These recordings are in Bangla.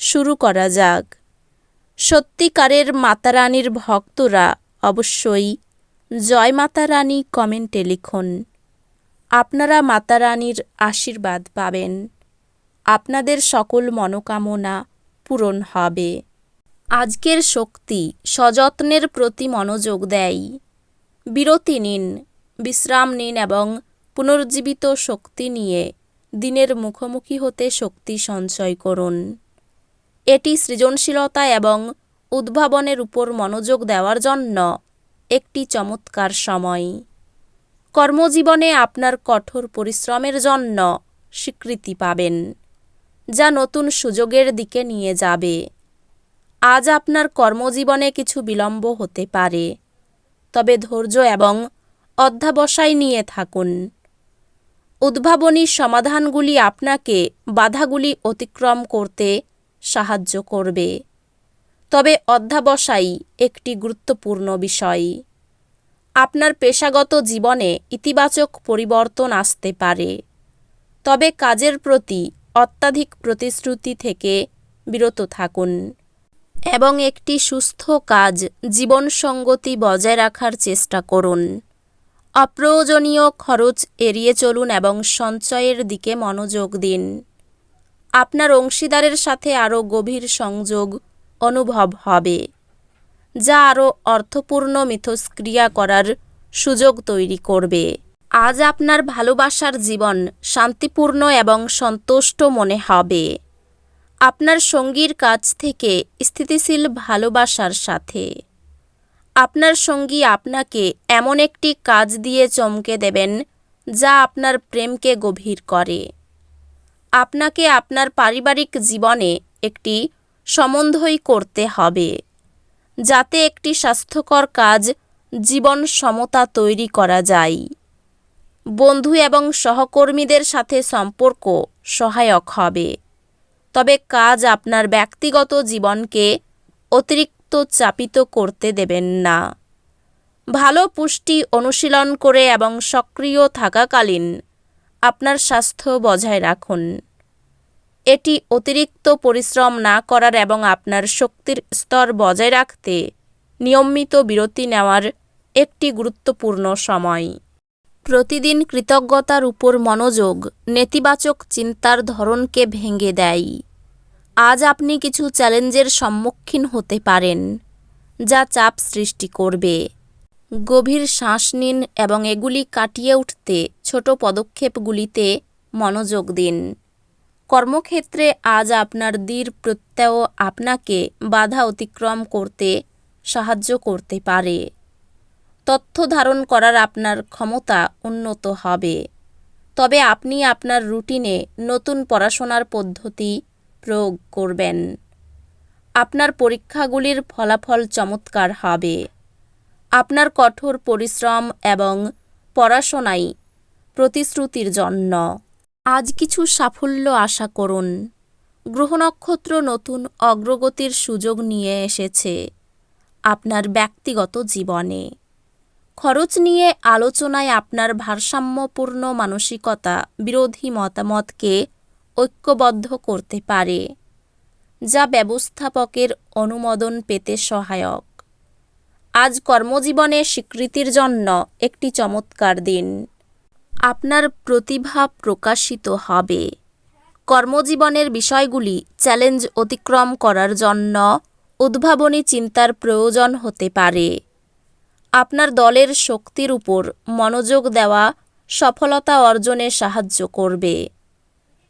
শুরু করা যাক। সত্যিকারের মাতারানীর ভক্তরা অবশ্যই জয় মাতা রানী কমেন্টে লিখুন। আপনারা মাতারানীর আশীর্বাদ পাবেন। আপনাদের সকল মনোকামনা পূরণ হবে। আজকের শক্তি সযত্নের প্রতি মনোযোগ দেয়। বিরতি নিন, বিশ্রাম নিন এবং পুনর্জীবিত শক্তি নিয়ে দিনের মুখোমুখি হতে শক্তি সঞ্চয় করুন। এটি সৃজনশীলতা এবং উদ্ভাবনের উপর মনোযোগ দেওয়ার জন্য একটি চমৎকার সময়। কর্মজীবনে আপনার কঠোর পরিশ্রমের জন্য স্বীকৃতি পাবেন, যা নতুন সুযোগের দিকে নিয়ে যাবে। আজ আপনার কর্মজীবনে কিছু বিলম্ব হতে পারে, তবে ধৈর্য এবং অধ্যাবসায় নিয়ে থাকুন। উদ্ভাবনী সমাধানগুলি আপনাকে বাধাগুলি অতিক্রম করতে সাহায্য করবে। তবে অধ্যাবসায়ী একটি গুরুত্বপূর্ণ বিষয়। আপনার পেশাগত জীবনে ইতিবাচক পরিবর্তন আসতে পারে। তবে কাজের প্রতি অত্যাধিক প্রতিশ্রুতি থেকে বিরত থাকুন। এবং একটি সুস্থ কাজ জীবনসঙ্গতি বজায় রাখার চেষ্টা করুন। অপ্রয়োজনীয় খরচ এড়িয়ে চলুন এবং সঞ্চয়ের দিকে মনোযোগ দিন। আপনার অংশীদারের সাথে আরও গভীর সংযোগ অনুভব হবে, যা আরও অর্থপূর্ণ মিথস্ক্রিয়া করার সুযোগ তৈরি করবে। আজ আপনার ভালোবাসার জীবন শান্তিপূর্ণ এবং সন্তুষ্ট মনে হবে। আপনার সঙ্গীর কাছ থেকে স্থিতিশীল ভালোবাসার সাথে। আপনার সঙ্গী আপনাকে এমন একটি কাজ দিয়ে চমকে দেবেন, যা আপনার প্রেমকে গভীর করে। আপনাকে আপনার পারিবারিক জীবনে একটি সম্বন্ধই করতে হবে, যাতে একটি স্বাস্থ্যকর কাজ জীবন সমতা তৈরি করা যায়। বন্ধু এবং সহকর্মীদের সাথে সম্পর্ক সহায়ক হবে। তবে কাজ আপনার ব্যক্তিগত জীবনকে অতিরিক্ত চাপিত করতে দেবেন না। ভালো পুষ্টি অনুশীলন করে এবং সক্রিয় থাকাকালীন আপনার স্বাস্থ্য বজায় রাখুন। এটি অতিরিক্ত পরিশ্রম না করার এবং আপনার শক্তির স্তর বজায় রাখতে নিয়মিত বিরতি নেওয়ার একটি গুরুত্বপূর্ণ সময়। প্রতিদিন কৃতজ্ঞতার উপর মনোযোগ, নেতিবাচক চিন্তার ধরনকে ভেঙে দেয়। আজ আপনি কিছু চ্যালেঞ্জের সম্মুখীন হতে পারেন, যা চাপ সৃষ্টি করবে। গভীর শ্বাস নিন এবং এগুলি কাটিয়ে উঠতে ছোট পদক্ষেপগুলিতে মনোযোগ দিন। কর্মক্ষেত্রে আজ আপনার দৃঢ় প্রত্যয় আপনাকে বাধা অতিক্রম করতে সাহায্য করতে পারে। তথ্য ধারণ করার আপনার ক্ষমতা উন্নত হবে। তবে আপনি আপনার রুটিনে নতুন পড়াশোনার পদ্ধতি প্রয়োগ করবেন। আপনার পরীক্ষাগুলির ফলাফল চমৎকার হবে। আপনার কঠোর পরিশ্রম এবং পড়াশোনাই প্রতিশ্রুতির জন্য। আজ কিছু সাফল্য আশা করুন। গ্রহ নক্ষত্র নতুন অগ্রগতির সুযোগ নিয়ে এসেছে আপনার ব্যক্তিগত জীবনে। খরচ নিয়ে আলোচনায় আপনার ভারসাম্যপূর্ণ মানসিকতা বিরোধী মতামতকে ঐক্যবদ্ধ করতে পারে, যা ব্যবস্থাপকের অনুমোদন পেতে সহায়ক। আজ কর্মজীবনে স্বীকৃতির জন্য একটি চমৎকার দিন। আপনার প্রতিভা প্রকাশিত হবে। কর্মজীবনের বিষয়গুলি চ্যালেঞ্জ অতিক্রম করার জন্য উদ্ভাবনী চিন্তার প্রয়োজন হতে পারে। আপনার দলের শক্তির উপর মনোযোগ দেওয়া সফলতা অর্জনে সাহায্য করবে।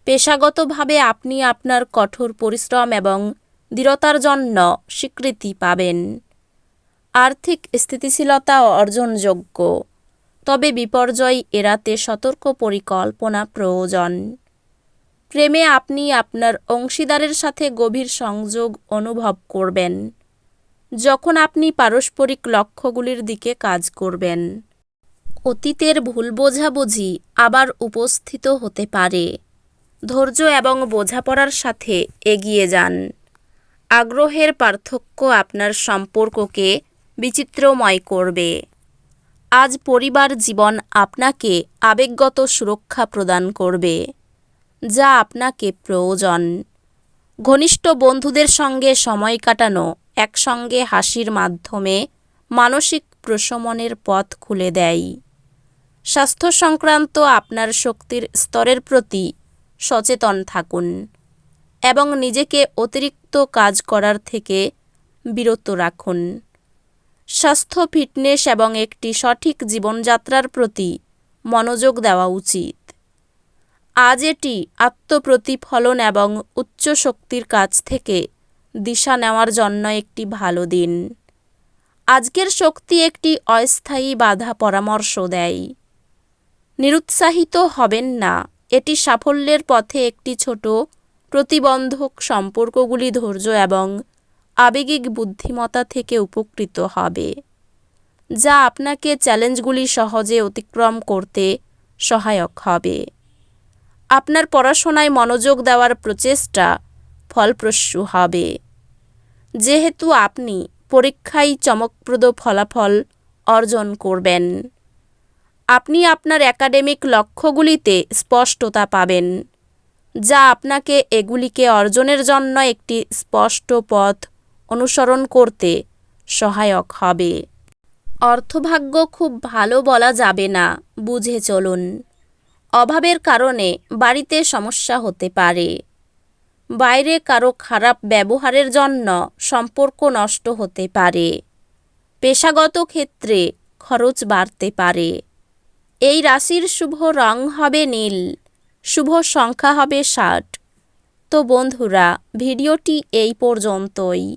পেশাগতভাবে আপনি আপনার কঠোর পরিশ্রম এবং দৃঢ়তার জন্য স্বীকৃতি পাবেন। আর্থিক স্থিতিশীলতা অর্জনযোগ্য। তবে বিপর্যয় এড়াতে সতর্ক পরিকল্পনা প্রয়োজন। প্রেমে আপনি আপনার অংশীদারের সাথে গভীর সংযোগ অনুভব করবেন, যখন আপনি পারস্পরিক লক্ষ্যগুলির দিকে কাজ করবেন। অতীতের ভুল বোঝাবুঝি আবার উপস্থিত হতে পারে। ধৈর্য এবং বোঝাপড়ার সাথে এগিয়ে যান। আগ্রহের পার্থক্য আপনার সম্পর্ককে বিচিত্রময় করবে। আজ পরিবার জীবন আপনাকে আবেগগত সুরক্ষা প্রদান করবে, যা আপনাকে প্রয়োজন। ঘনিষ্ঠ বন্ধুদের সঙ্গে সময় কাটানো, একসঙ্গে হাসির মাধ্যমে মানসিক প্রশমনের পথ খুলে দেয়। স্বাস্থ্য সংক্রান্ত আপনার শক্তির স্তরের প্রতি সচেতন থাকুন এবং নিজেকে অতিরিক্ত কাজ করার থেকে বিরত রাখুন। স্বাস্থ্য, ফিটনেস এবং একটি সঠিক জীবনযাত্রার প্রতি মনোযোগ দেওয়া উচিত। আজ এটি আত্মপ্রতিফলন এবং উচ্চ শক্তির কাছ থেকে দিশা নেওয়ার জন্য একটি ভালো দিন। আজকের শক্তি একটি অস্থায়ী বাধা পরামর্শ দেয়। নিরুৎসাহিত হবেন না। এটি সাফল্যের পথে একটি ছোট প্রতিবন্ধক সম্পর্কগুলি ধৈর্য এবং আবেগিক বুদ্ধিমত্তা থেকে উপকৃত হবে, যা আপনাকে চ্যালেঞ্জগুলি সহজে অতিক্রম করতে সহায়ক হবে। আপনার পড়াশোনায় মনোযোগ দেওয়ার প্রচেষ্টা ফলপ্রসূ হবে। যেহেতু আপনি পরীক্ষায় চমকপ্রদ ফলাফল অর্জন করবেন, আপনি আপনার একাডেমিক লক্ষ্যগুলিতে স্পষ্টতা পাবেন, যা আপনাকে এগুলিকে অর্জনের জন্য একটি স্পষ্ট পথ অনুসরণ করতে সহায়ক হবে। অর্থভাগ্য খুব ভালো বলা যাবে না, বুঝে চলুন। অভাবের কারণে বাড়িতে সমস্যা হতে পারে। বাইরে কারও খারাপ ব্যবহারের জন্য সম্পর্ক নষ্ট হতে পারে। পেশাগত ক্ষেত্রে খরচ বাড়তে পারে। এই রাশির শুভ রং হবে নীল, শুভ সংখ্যা হবে ষাট। তো বন্ধুরা, ভিডিওটি এই পর্যন্তই।